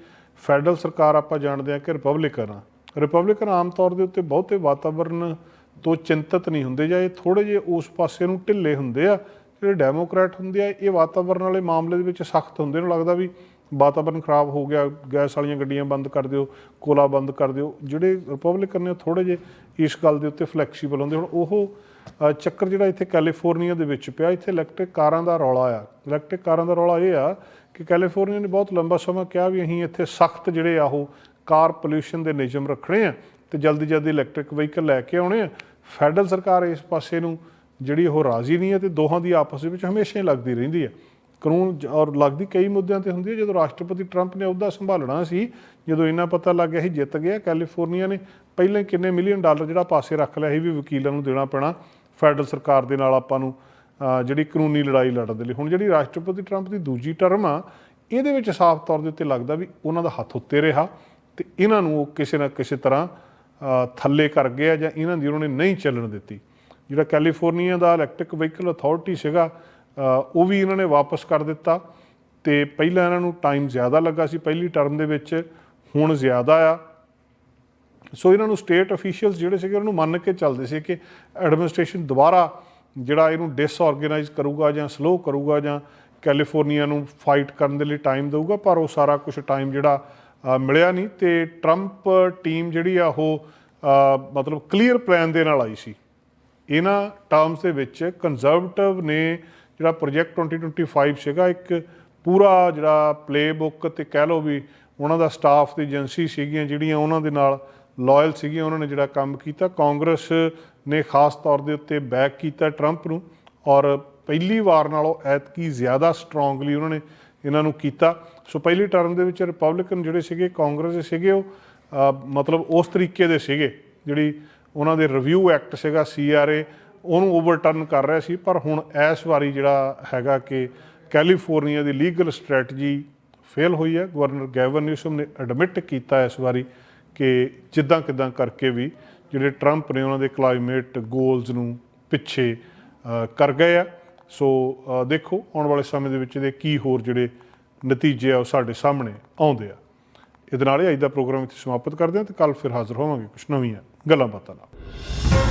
ਫੈਡਰਲ ਸਰਕਾਰ ਆਪਾਂ ਜਾਣਦੇ ਆ ਕਿ ਰਿਪਬਲਿਕਨ ਆ। ਰਿਪਬਲਿਕਨ ਆਮ ਤੌਰ ਦੇ ਉੱਤੇ ਬਹੁਤੇ ਵਾਤਾਵਰਣ ਤੋਂ ਚਿੰਤਤ ਨਹੀਂ ਹੁੰਦੇ ਜਾਂ ਇਹ ਥੋੜੇ ਜਿਹੇ ਉਸ ਪਾਸੇ ਨੂੰ ਢਿੱਲੇ ਹੁੰਦੇ ਆ, ਜਿਹੜੇ ਡੈਮੋਕ੍ਰੈਟ ਹੁੰਦੇ ਆ, ਇਹ ਵਾਤਾਵਰਣ ਵਾਲੇ ਮਾਮਲੇ ਦੇ ਵਿੱਚ ਸਖਤ ਹੁੰਦੇ ਨੂੰ ਲੱਗਦਾ ਵੀ ਵਾਤਾਵਰਣ ਖਰਾਬ ਹੋ ਗਿਆ, ਗੈਸ ਵਾਲੀਆਂ ਗੱਡੀਆਂ ਬੰਦ ਕਰ ਦਿਓ, ਕੋਲਾ ਬੰਦ ਕਰ ਦਿਓ, ਜਿਹੜੇ ਰਿਪਬਲਿਕਨ ਨੇ ਥੋੜੇ ਜਿਹੇ ਇਸ ਗੱਲ ਦੇ ਉੱਤੇ ਫਲੈਕਸੀਬਲ ਹੁੰਦੇ। ਹੁਣ ਉਹ ਚੱਕਰ ਜਿਹੜਾ ਇੱਥੇ ਕੈਲੀਫੋਰਨੀਆ ਦੇ ਵਿੱਚ ਪਿਆ, ਇੱਥੇ ਇਲੈਕਟ੍ਰਿਕ ਕਾਰਾਂ ਦਾ ਰੌਲਾ ਆ। ਇਲੈਕਟ੍ਰਿਕ ਕਾਰਾਂ ਦਾ ਰੌਲਾ ਇਹ ਆ ਕਿ ਕੈਲੀਫੋਰਨੀਆ ਨੇ ਬਹੁਤ ਲੰਬਾ ਸਮਾਂ ਕਿਹਾ ਵੀ ਅਸੀਂ ਇੱਥੇ ਸਖਤ ਜਿਹੜੇ ਆ ਉਹ ਕਾਰ ਪੋਲੂਸ਼ਨ ਦੇ ਨਿਯਮ ਰੱਖਣੇ ਆ ਤੇ ਜਲਦੀ ਜਲਦੀ ਇਲੈਕਟ੍ਰਿਕ ਵਹੀਕਲ ਲੈ ਕੇ ਆਉਣੇ ਆ। ਫੈਡਰਲ ਸਰਕਾਰ ਇਸ ਪਾਸੇ ਨੂੰ ਜਿਹੜੀ ਉਹ ਰਾਜ਼ੀ ਨਹੀਂ ਹੈ ਤੇ ਦੋਹਾਂ ਦੀ ਆਪਸ ਦੇ ਵਿੱਚ ਹਮੇਸ਼ਾ ਹੀ ਲੱਗਦੀ ਰਹਿੰਦੀ ਹੈ। ਕਾਨੂੰਨ ਔਰ ਲੱਗਦੀ ਕਈ ਮੁੱਦਿਆਂ ਤੇ ਹੁੰਦੀ ਹੈ। ਜਦੋਂ ਰਾਸ਼ਟਰਪਤੀ ਟਰੰਪ ਨੇ ਅਹੁਦਾ ਸੰਭਾਲਣਾ ਸੀ, ਜਦੋਂ ਇਹਨਾਂ ਪਤਾ ਲੱਗ ਗਿਆ ਸੀ ਜਿੱਤ ਗਿਆ, ਕੈਲੀਫੋਰਨੀਆ ਨੇ ਪਹਿਲਾਂ ਹੀ ਕਿੰਨੇ ਮਿਲੀਅਨ ਡਾਲਰ ਜਿਹੜਾ ਪਾਸੇ ਰੱਖ ਲਿਆ ਸੀ ਵੀ ਵਕੀਲਾਂ ਨੂੰ ਦੇਣਾ ਪੈਣਾ। ਫੈਡਰਲ ਸਰਕਾਰ ਦੇ ਨਾਲ ਆਪਾਂ ਨੂੰ ਜਿਹੜੀ ਕਾਨੂੰਨੀ ਲੜਾਈ ਲੜਨ ਦੇ ਲਈ। ਹੁਣ ਜਿਹੜੀ ਰਾਸ਼ਟਰਪਤੀ ਟਰੰਪ ਦੀ ਦੂਜੀ ਟਰਮ ਆ, ਇਹਦੇ ਵਿੱਚ ਸਾਫ਼ ਤੌਰ ਦੇ ਉੱਤੇ ਲੱਗਦਾ ਵੀ ਉਹਨਾਂ ਦਾ ਹੱਥ ਉੱਤੇ ਰਿਹਾ ਤੇ ਇਹਨਾਂ ਨੂੰ ਉਹ ਕਿਸੇ ਨਾ ਕਿਸੇ ਤਰ੍ਹਾਂ ਥੱਲੇ ਕਰ ਗਿਆ ਜਾਂ ਇਹਨਾਂ ਦੀ ਉਹਨਾਂ ਨੇ ਨਹੀਂ ਚੱਲਣ ਦਿੱਤੀ। ਜਿਹੜਾ ਕੈਲੀਫੋਰਨੀਆ ਦਾ ਇਲੈਕਟ੍ਰਿਕ ਵਹੀਕਲ ਅਥਾਰਟੀ ਸੀਗਾ ਉਹ ਵੀ ਇਹਨਾਂ ਨੇ ਵਾਪਸ ਕਰ ਦਿੱਤਾ ਤੇ ਪਹਿਲਾਂ ਇਹਨਾਂ ਨੂੰ ਟਾਈਮ ਜ਼ਿਆਦਾ ਲੱਗਾ ਸੀ, ਪਹਿਲੀ ਟਰਮ ਦੇ ਵਿੱਚ, ਹੁਣ ਜ਼ਿਆਦਾ ਆ। ਸੋ ਇਹਨਾਂ ਨੂੰ ਸਟੇਟ ਅਫੀਸ਼ੀਅਲਸ ਜਿਹੜੇ ਸੀਗੇ, ਉਹਨਾਂ ਨੂੰ ਮੰਨ ਕੇ ਚੱਲਦੇ ਸੀ ਕਿ ਐਡਮਿਨਿਸਟ੍ਰੇਸ਼ਨ ਦੁਬਾਰਾ ਜਿਹੜਾ ਇਹਨੂੰ ਡਿਸਆਰਗੇਨਾਈਜ਼ ਕਰੂਗਾ ਜਾਂ ਸਲੋ ਕਰੂਗਾ ਜਾਂ ਕੈਲੀਫੋਰਨੀਆ ਨੂੰ ਫਾਈਟ ਕਰਨ ਦੇ ਲਈ ਟਾਈਮ ਦੇਊਗਾ, ਪਰ ਉਹ ਸਾਰਾ ਕੁਝ ਟਾਈਮ ਜਿਹੜਾ ਮਿਲਿਆ ਨਹੀਂ ਤੇ ਟਰੰਪ ਟੀਮ ਜਿਹੜੀ ਆ, ਉਹ ਮਤਲਬ ਕਲੀਅਰ ਪਲਾਨ ਦੇ ਨਾਲ ਆਈ ਸੀ। ਇਹਨਾਂ ਟਰਮਸ ਦੇ ਵਿੱਚ ਕੰਜ਼ਰਵੇਟਿਵ ਨੇ ਜਿਹੜਾ ਪ੍ਰੋਜੈਕਟ 2025 ਸੀਗਾ, ਇੱਕ ਪੂਰਾ ਜਿਹੜਾ ਪਲੇਬੁੱਕ ਤੇ ਕਹਿ ਲਓ ਵੀ ਉਹਨਾਂ ਦਾ ਸਟਾਫ ਦੀ ਏਜੰਸੀ ਸੀਗੀਆਂ, ਜਿਹੜੀਆਂ ਉਹਨਾਂ ਦੇ ਨਾਲ ਲਾਇਲ ਸੀਗੀਆਂ, ਉਹਨਾਂ ਨੇ ਜਿਹੜਾ ਕੰਮ ਕੀਤਾ। ਕਾਂਗਰਸ ਨੇ ਖਾਸ ਤੌਰ ਦੇ ਉੱਤੇ ਬੈਕ ਕੀਤਾ ਟਰੰਪ ਨੂੰ ਔਰ ਪਹਿਲੀ ਵਾਰ ਨਾਲੋਂ ਐਤਕੀ ਜ਼ਿਆਦਾ ਸਟਰੋਂਗਲੀ ਉਹਨਾਂ ਨੇ ਇਹਨਾਂ ਨੂੰ ਕੀਤਾ। ਸੋ ਪਹਿਲੀ ਟਰਮ ਦੇ ਵਿੱਚ ਰਿਪਬਲਿਕਨ ਜਿਹੜੇ ਸੀਗੇ, ਕਾਂਗਰਸ ਦੇ ਸੀਗੇ ਉਹ ਮਤਲਬ ਉਸ ਤਰੀਕੇ ਦੇ ਸੀਗੇ, ਜਿਹੜੀ ਉਹਨਾਂ ਦੇ ਰਿਵਿਊ ਐਕਟ ਸੀਗਾ ਸੀਆਰਏ ਉਹਨੂੰ ਓਵਰਟਰਨ ਕਰ ਰਿਹਾ ਸੀ, ਪਰ ਹੁਣ ਇਸ ਵਾਰੀ ਜਿਹੜਾ ਹੈਗਾ ਕਿ ਕੈਲੀਫੋਰਨੀਆ ਦੀ ਲੀਗਲ ਸਟ੍ਰੈਟਜੀ ਫੇਲ ਹੋਈ ਹੈ। ਗਵਰਨਰ ਗੈਵਨ ਨਿਊਸਮ ਨੇ ਐਡਮਿਟ ਕੀਤਾ ਇਸ ਵਾਰੀ ਕਿ ਜਿੱਦਾਂ ਕਿਦਾਂ ਕਰਕੇ ਵੀ ਜਿਹੜੇ ਟਰੰਪ ਨੇ ਉਹਨਾਂ ਦੇ ਕਲਾਈਮੇਟ ਗੋਲਸ ਨੂੰ ਪਿੱਛੇ ਕਰ ਗਏ ਆ। ਸੋ ਦੇਖੋ ਆਉਣ ਵਾਲੇ ਸਮੇਂ ਦੇ ਵਿੱਚ ਇਹਦੇ ਕੀ ਹੋਰ ਜਿਹੜੇ ਨਤੀਜੇ ਆ ਉਹ ਸਾਡੇ ਸਾਹਮਣੇ ਆਉਂਦੇ ਆ। ਇਹਦੇ ਨਾਲ ਹੀ ਅੱਜ ਦਾ ਪ੍ਰੋਗਰਾਮ ਇੱਥੇ ਸਮਾਪਤ ਕਰਦੇ ਹਾਂ ਤੇ ਕੱਲ ਫਿਰ ਹਾਜ਼ਰ ਹੋਵਾਂਗੇ ਕੁਝ ਨਵੀਆਂ ਗੱਲਾਂ ਬਾਤਾਂ ਨਾਲ।